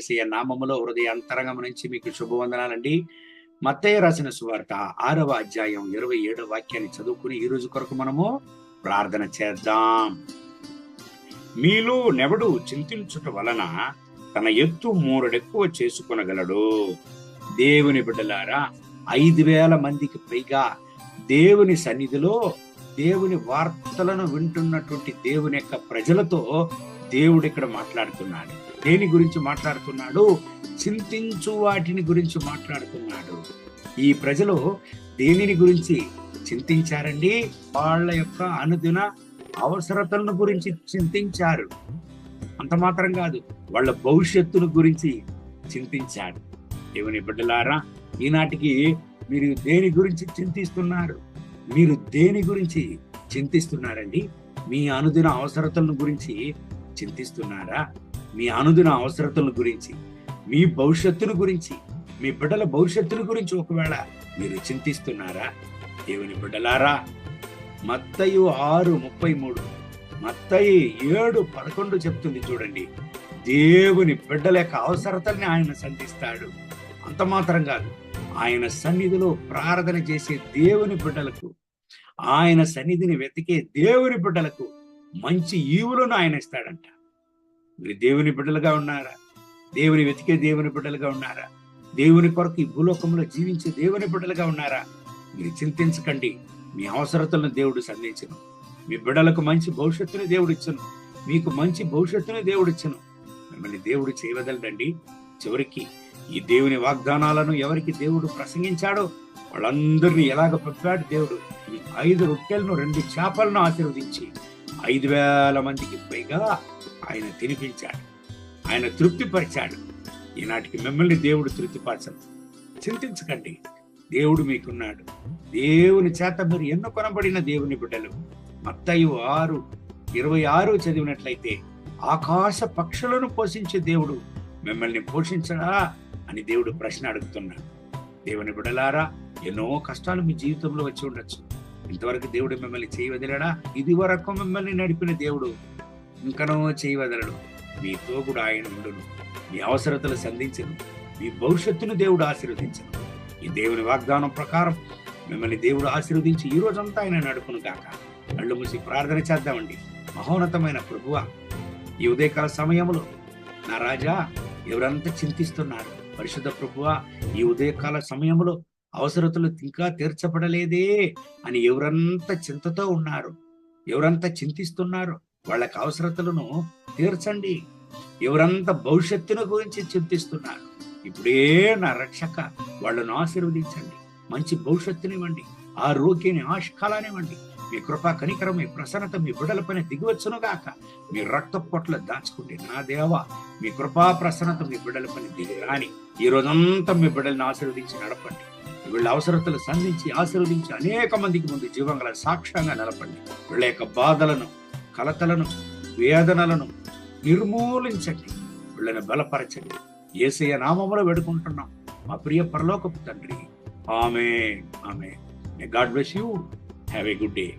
ఏసయ్య నామములో హృదయ అంతరంగం నుంచి మీకు శుభవందనాలండి. మత్తయ్య రాసిన సువార్త ఆరవ అధ్యాయం ఇరవై ఏడవ వాక్యాన్ని చదువుకుని ఈ రోజు కొరకు మనము ప్రార్థన చేద్దాం. మీలో నెవడు చింతించుట వలన తన ఎత్తు మూరడెక్కువ చేసుకొనగలడు. దేవుని బిడ్డలారా ఐదు వేల మందికి పైగా దేవుని సన్నిధిలో దేవుని వార్తలను వింటున్నటువంటి దేవుని యొక్క ప్రజలతో దేవుడు ఇక్కడ మాట్లాడుతున్నాడు. దేని గురించి మాట్లాడుతున్నాడు? చింతించు వాటిని గురించి మాట్లాడుతున్నాడు. ఈ ప్రజలు దేనిని గురించి చింతించారండి? వాళ్ళ యొక్క అనుదిన అవసరతలను గురించి చింతించారు. అంత మాత్రం కాదు వాళ్ళ భవిష్యత్తును గురించి చింతించాడు దేవుని బిడ్డలారా ఈనాటికి మీరు దేని గురించి చింతిస్తున్నారు? మీరు దేని గురించి చింతిస్తున్నారండి? మీ అనుదిన అవసరతలను గురించి చింతిస్తున్నారా? మీ అనుదిన అవసరతల గురించి మీ భవిష్యత్తును గురించి మీ బిడ్డల భవిష్యత్తును గురించి ఒకవేళ మీరు చింతిస్తున్నారా? దేవుని బిడ్డలారా మత్తయు ఆరు ముప్పై మూడు మత్తయి ఏడు పదకొండు చెప్తుంది చూడండి. దేవుని బిడ్డల యొక్క అవసరతల్ని ఆయన సంధిస్తాడు. అంత మాత్రం కాదు ఆయన సన్నిధిలో ప్రార్థన చేసే దేవుని బిడ్డలకు ఆయన సన్నిధిని వెతికే దేవుని బిడ్డలకు మంచి ఈవులను ఆయన ఇస్తాడంట. మీరు దేవుని బిడ్డలుగా ఉన్నారా? దేవుని వెతికే దేవుని బిడ్డలుగా ఉన్నారా? దేవుని కొరకు ఈ భూలోకంలో జీవించే దేవుని బిడ్డలుగా ఉన్నారా? మీరు చింతించకండి. మీ అవసరతలను దేవుడు సంధించను మీ బిడ్డలకు మంచి భవిష్యత్తుని దేవుడు ఇచ్చను. మీకు మంచి భవిష్యత్తుని దేవుడు ఇచ్చను. మిమ్మల్ని దేవుడు చేయవదలడండి. చివరికి ఈ దేవుని వాగ్దానాలను ఎవరికి దేవుడు ప్రసంగించాడో వాళ్ళందరినీ ఎలాగ పంపాడు దేవుడు? ఈ ఐదు రొట్టెలను రెండు చేపలను ఆశీర్వదించి. ఐదు వేల మందికి పైగా ఆయన తినిపించాడు. ఆయన తృప్తిపరిచాడు. ఈనాటికి మిమ్మల్ని దేవుడు తృప్తిపరచడు. చింతించకండి. దేవుడు మీకున్నాడు. దేవుని చేత మీరు ఎన్నో కొనబడిన దేవుని బిడ్డలు. మత్తయు ఆరు ఇరవై ఆరు చదివినట్లయితే ఆకాశ పక్షులను పోషించే దేవుడు మిమ్మల్ని పోషించడా అని దేవుడు ప్రశ్న అడుగుతున్నాడు. దేవుని బిడలారా ఎన్నో కష్టాలు మీ జీవితంలో వచ్చి ఉండొచ్చు. ఇంతవరకు దేవుడు మిమ్మల్ని చేయవదిలేడా? ఇది వరకు మిమ్మల్ని నడిపిన దేవుడు ఇంకనో చేయవదలడు. మీతో కూడా ఆయన ఉండును. మీ అవసరతలు సంధించను. మీ భవిష్యత్తును దేవుడు ఆశీర్వదించను. ఈ దేవుని వాగ్దానం ప్రకారం మిమ్మల్ని దేవుడు ఆశీర్వదించి ఈ రోజంతా ఆయన నడుపును కాక కళ్ళు మూసి ప్రార్థన చేద్దామండి. మహోన్నతమైన ప్రభువ ఈ ఉదయకాల సమయంలో నా రాజా ఎవరంతా చింతిస్తున్నారు పరిశుద్ధ ప్రభువ ఈ ఉదయకాల సమయంలో అవసరతలు ఇంకా తీర్చబడలేదే అని ఎవరంతా చింతతో ఉన్నారు? ఎవరంతా చింతిస్తున్నారు? వాళ్ళకి అవసరతలను తీర్చండి. ఎవరంతా భవిష్యత్తును గురించి చింతిస్తున్నారు ఇప్పుడే నా రక్షక వాళ్ళను ఆశీర్వదించండి. మంచి భవిష్యత్తునివ్వండి ఆ రోగిని ఆష్కాలానివ్వండి మీ కృపా కనికరం మీ ప్రసన్నత మీ బిడ్డల పైన దిగివచ్చును గాక మీ రక్త పొట్ల దాచుకుంటే నా దేవ మీ కృపా ప్రసన్నత మీ బిడ్డల పైన దిగి రాని ఈ రోజంతా మీ బిడ్డలను ఆశీర్వదించి నడపండి. వీళ్ళ అవసరతలు సంధించి ఆశీర్వదించి అనేక మందికి ముందు జీవంగల సాక్ష్యంగా నిలపండి వీళ్ళ యొక్క బాధలను కలతలను వేదనలను నిర్మూలించండి. వీళ్ళని బలపరచండి. ఏసయ్య నామములో వేడుకుంటున్నాం. మా ప్రియ పరలోకపు తండ్రి. ఆమె ఆమె God bless you have a good day